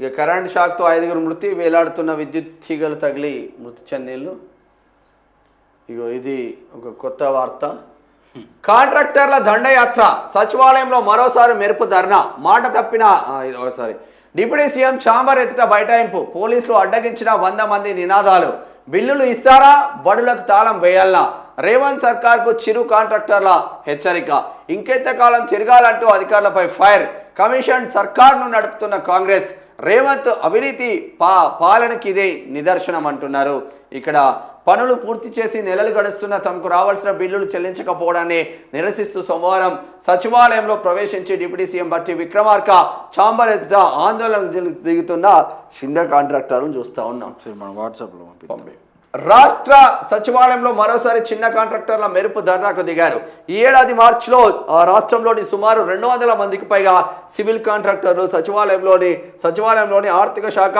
ఇక కరెంట్ షాక్తో ఐదుగురు మృతి వేలాడుతున్న విద్యుత్ తీగలు తగిలి మృతి చెందిళ్ళు ఇగో ఇది ఒక కొత్త వార్త. కాంట్రాక్టర్ల దండయాత్ర సచివాలయంలో మరోసారి మెరుపు ధర్నా మాట తప్పిన ఇది ఒకసారి డిప్యూటీ సీఎం చాంబర్ ఎత్తుట బైఠాయింపు పోలీసులు అడ్డగించిన వంద మంది నినాదాలు. బిల్లులు ఇస్తారా? బడులకు తాళం వేయాలనా? రేవంత్ సర్కార్కు చిరు కాంట్రాక్టర్ల హెచ్చరిక. ఇంకెంతకాలం తిరగాలంటూ అధికారులపై ఫైర్. కమిషన్ సర్కార్ను నడుపుతున్న కాంగ్రెస్. రేవంత్ అవినీతి పా పాలనకి ఇదే నిదర్శనం అంటున్నారు. ఇక్కడ పనులు పూర్తి చేసి నెలలు గడుస్తున్న తమకు రావాల్సిన బిల్లులు చెల్లించకపోవడాన్ని నిరసిస్తూ సోమవారం సచివాలయంలో ప్రవేశించి డిప్యూటీ సీఎం బట్టి విక్రమార్క చాంబర్ ఎదుట ఆందోళన దిగు- దిగుతున్న చిన్న కాంట్రాక్టర్లను చూస్తూ ఉన్నాం. సరే మనం వాట్సాప్లో పంపిద్దాం. రాష్ట్ర సచివాలయంలో మరోసారి చిన్న కాంట్రాక్టర్ల మెరుపు ధర్నాకు దిగారు. ఈ ఏడాది మార్చిలో ఆ రాష్ట్రంలోని సుమారు రెండు వందల మందికి పైగా సివిల్ కాంట్రాక్టర్లు సచివాలయంలోని సచివాలయంలోని ఆర్థిక శాఖ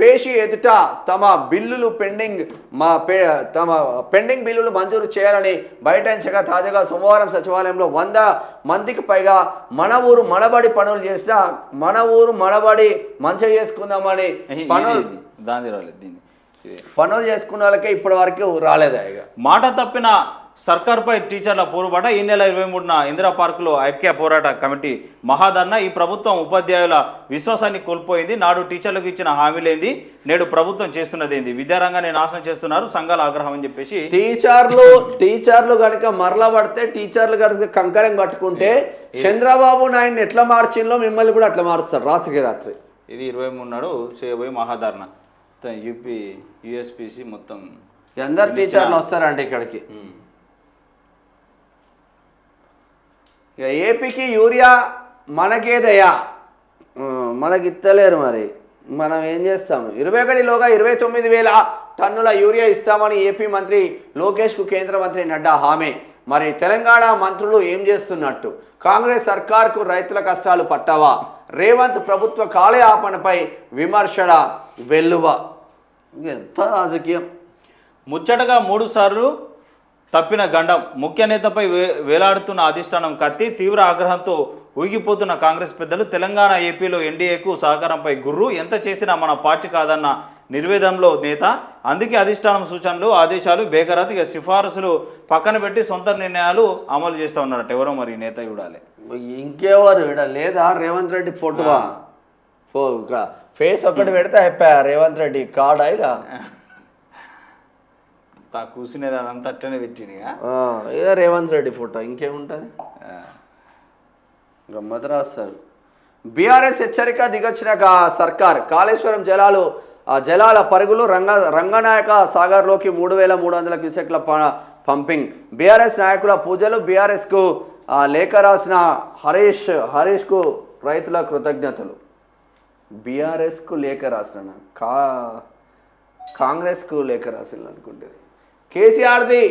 పేషి ఎదుట తమ బిల్లులు పెండింగ్ మా పే తమ పెండింగ్ బిల్లులు మంజూరు చేయాలని బయటించగా తాజాగా సోమవారం సచివాలయంలో వంద మందికి పైగా మన ఊరు మనబడి పనులు చేసిన మన ఊరు మనబడి మంచిగా చేసుకుందామని పనులు దాని రాలేదు దీన్ని. పనులు చేసుకున్న వాళ్ళకే ఇప్పటి వరకు రాలేదా ఇక? మాట తప్పిన సర్కార్పై టీచర్ల పోరుబాట ఈ నెల ఇరవై మూడున ఇందిరా పార్కులో ఐక్య పోరాట కమిటీ మహాధర్ణ ఈ ప్రభుత్వం ఉపాధ్యాయుల విశ్వాసాన్ని కోల్పోయింది. నాడు టీచర్లకు ఇచ్చిన హామీలేంది. నేడు ప్రభుత్వం చేస్తున్నదేంది? విద్యారంగాన్ని నాశనం చేస్తున్నారు. సంఘాల ఆగ్రహం అని చెప్పేసి టీచర్లు టీచర్లు కనుక మరల పడితే టీచర్లు కనుక కంకణం కట్టుకుంటే చంద్రబాబు నాయుడిని ఎట్లా మార్చిందో మిమ్మల్ని కూడా అట్లా మారుస్తారు రాత్రికి రాత్రి. ఇది ఇరవై మూడు నాడు చేయబోయే మహాధర్ణ మొత్తం యూపీ యుఎస్పిసి మొత్తం అందరు టీచర్లు వస్తారండి ఇక్కడికి. ఇక ఏపీకి యూరియా మనకేదయ్యా మనకి ఇత్తలేరు మరి. మనం ఏం చేస్తాం? ఇరవై ఒకటిలోగా ఇరవై తొమ్మిది వేల టన్నుల యూరియా ఇస్తామని ఏపీ మంత్రి లోకేష్కు కేంద్ర మంత్రి నడ్డా హామీ. మరి తెలంగాణ మంత్రులు ఏం చేస్తున్నట్టు? కాంగ్రెస్ సర్కార్కు రైతుల కష్టాలు పట్టావా? రేవంత్ ప్రభుత్వ కాలయాపనపై విమర్శల వెల్లువ. ఎంత రాజకీయం. ముచ్చటగా మూడు సార్లు తప్పిన గండం. ముఖ్య నేతపై వే- వేలాడుతున్న అధిష్టానం కత్తి తీవ్ర ఆగ్రహంతో ఊగిపోతున్న కాంగ్రెస్ పెద్దలు తెలంగాణ ఏపీలో ఎన్డీఏకు సహకారంపై గుర్రు. ఎంత చేసినా మన పార్టీ కాదన్న నిర్వేదంలో నేత. అందుకే అధిష్టానం సూచనలు ఆదేశాలు బేగరాతిగా సిఫారసులు పక్కన పెట్టి సొంత నిర్ణయాలు అమలు చేస్తూ ఉన్నారట ఎవరో మరి ఈ నేత చూడాలి. ఇంకెవరు ఈడ లేదా రేవంత్ రెడ్డి ఫోటోవా ఫో ఇక ఫేస్ ఒక్కటి పెడితే అయిపోయా రేవంత్ రెడ్డి కాడా ఇక తా కూర్చునేది అదంతా అట్టనే పెట్టినగా ఇదే రేవంత్ రెడ్డి ఫోటో ఇంకేముంటుంది? గమ్మత్ రాస్తారు బీఆర్ఎస్ హెచ్చరిక దిగొచ్చిన సర్కార్ కాళేశ్వరం జలాలు ఆ జలాల పరుగులు రంగ రంగనాయక సాగర్లోకి మూడు వేల మూడు వందల క్యూసెక్ల పంపింగ్. బీఆర్ఎస్ నాయకుల పూజలు బీఆర్ఎస్కు లేఖ రాసిన హరీష్ హరీష్కు రైతుల కృతజ్ఞతలు. బీఆర్ఎస్కు లేఖ రాసిన కా కాంగ్రెస్కు లేఖ రాసిన అనుకుంటే కేసీఆర్ది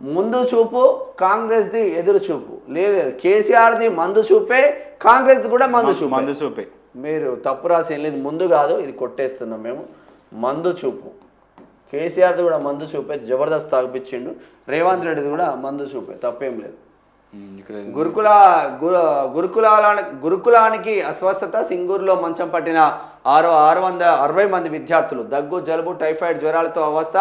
ముందు చూపు కాంగ్రెస్ది ఎదురు చూపు. లేదు లేదు. కేసీఆర్ది మందు చూపే కాంగ్రెస్ కూడా మందు చూపు. మందు చూపే. మీరు తప్పు రాసి ఏం లేదు ముందు కాదు ఇది కొట్టేస్తున్నాం మేము. మందు చూపు. కేసీఆర్ది కూడా మందు చూపే జబర్దస్త్ తాగిపించిండు రేవంత్ రెడ్డిది కూడా మందు చూపే తప్పేం లేదు. గురుకుల గురు గురుకులాల గురుకులానికి అస్వస్థత సింగూరులో మంచం పట్టిన ఆరు ఆరు వందల అరవై మంది విద్యార్థులు దగ్గు జలుబు టైఫాయిడ్ జ్వరాలతో అవస్థ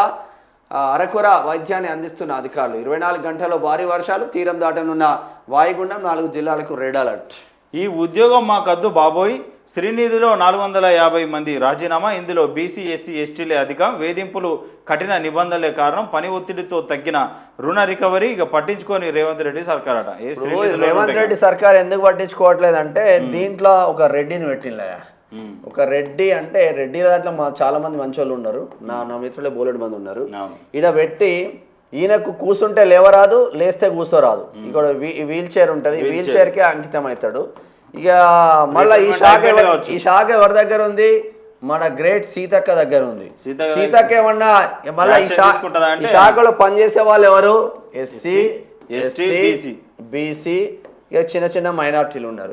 అరకొర వైద్యాన్ని అందిస్తున్న అధికారులు. ఇరవై నాలుగు గంటల్లో భారీ వర్షాలు తీరం దాటనున్న వాయుగుండం నాలుగు జిల్లాలకు రెడ్ అలర్ట్. ఈ ఉద్యోగం మాకద్దు బాబోయ్. శ్రీనిధిలో నాలుగు వందల యాభై మంది రాజీనామా. ఇందులో బీసీ ఎస్సీ ఎస్టీలే అధికం. వేధింపులు కఠిన నిబంధనలే కారణం. పని ఒత్తిడితో తగ్గిన రుణ రికవరీ ఇక పట్టించుకొని రేవంత్ రెడ్డి సర్కార్ అట రేవంత్ రెడ్డి సర్కార్ ఎందుకు పట్టించుకోవట్లేదు అంటే దీంట్లో ఒక రెడ్డిని పెట్టిండే ఒక రెడ్డి అంటే రెడ్డి దాంట్లో మా చాలా మంది మంచోళ్ళు ఉన్నారు. నా నా మిత్రులే బోలెడు మంది ఉన్నారు. ఈడ పెట్టి ఈయనకు కూర్చుంటే లేవరాదు లేస్తే కూర్చోరాదు ఇక్కడ వీల్ చైర్ ఉంటది. Wheelchair. కి అంకితం అవుతాడు ఇక మళ్ళీ ఈ శాఖ. ఈ శాఖ ఎవరి దగ్గర ఉంది మన గ్రేట్ సీతక్క దగ్గర ఉంది సీతక్క ఏమన్నా మళ్ళీ ఈ? శాఖలో పనిచేసే వాళ్ళు ఎవరు ఎస్సీ BC. బీసీ ఇక చిన్న చిన్న మైనార్టీలు ఉన్నారు